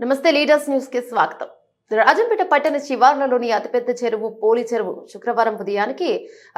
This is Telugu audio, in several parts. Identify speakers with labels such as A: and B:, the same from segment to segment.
A: నమస్తే లీడర్స్ న్యూస్కి స్వాగతం. రాజంపేట పట్టణ శివార్లలోని అతిపెద్ద చెరువు పోలి చెరువు శుక్రవారం ఉదయానికి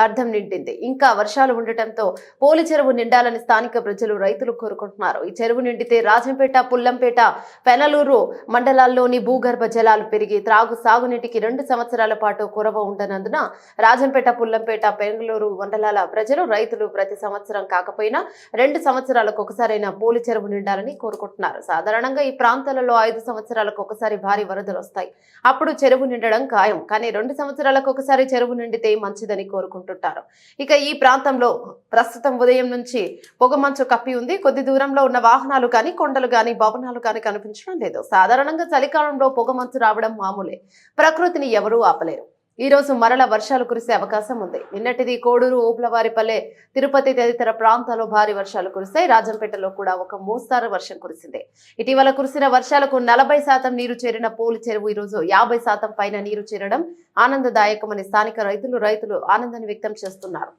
A: అర్థం నిండింది. ఇంకా వర్షాలు ఉండటంతో పోలి చెరువు నిండాలని స్థానిక ప్రజలు రైతులు కోరుకుంటున్నారు. ఈ చెరువు నిండితే రాజంపేట పుల్లంపేట పెనలూరు మండలాల్లోని భూగర్భ జలాలు పెరిగి త్రాగు సాగునీటికి రెండు సంవత్సరాల పాటు కురవ ఉండనందున రాజంపేట పుల్లంపేట పెనలూరు మండలాల ప్రజలు రైతులు ప్రతి సంవత్సరం కాకపోయినా రెండు సంవత్సరాలకు ఒకసారైనా పోలి చెరువు నిండాలని కోరుకుంటున్నారు. సాధారణంగా ఈ ప్రాంతాలలో ఐదు సంవత్సరాలకు ఒకసారి భారీ వరదలు వస్తాయి. అప్పుడు చెరువు నిండడం ఖాయం. కానీ రెండు సంవత్సరాలకు ఒకసారి చెరువు నిండితే మంచిదని కోరుకుంటుంటారు. ఇక ఈ ప్రాంతంలో ప్రస్తుతం ఉదయం నుంచి పొగమంచు కప్పి ఉంది. కొద్ది దూరంలో ఉన్న వాహనాలు కానీ కొండలు కానీ భవనాలు కానీ కనిపించడం లేదు. సాధారణంగా చలికాలంలో పొగమంచు రావడం మామూలే. ప్రకృతిని ఎవరూ ఆపలేరు. ఈ రోజు మరల వర్షాలు కురిసే అవకాశం ఉంది. నిన్నటిది కోడూరు ఓపులవారిపల్లె తిరుపతి తదితర ప్రాంతాల్లో భారీ వర్షాలు కురిశాయి. రాజంపేటలో కూడా ఒక మోస్తారు వర్షం కురిసింది. ఇటీవల కురిసిన వర్షాలకు నలభై శాతం నీరు చేరిన పోలి చెరువు ఈ రోజు యాభై శాతం పైన నీరు చేరడం ఆనందదాయకమని స్థానిక రైతులు రైతులు ఆనందాన్ని వ్యక్తం చేస్తున్నారు.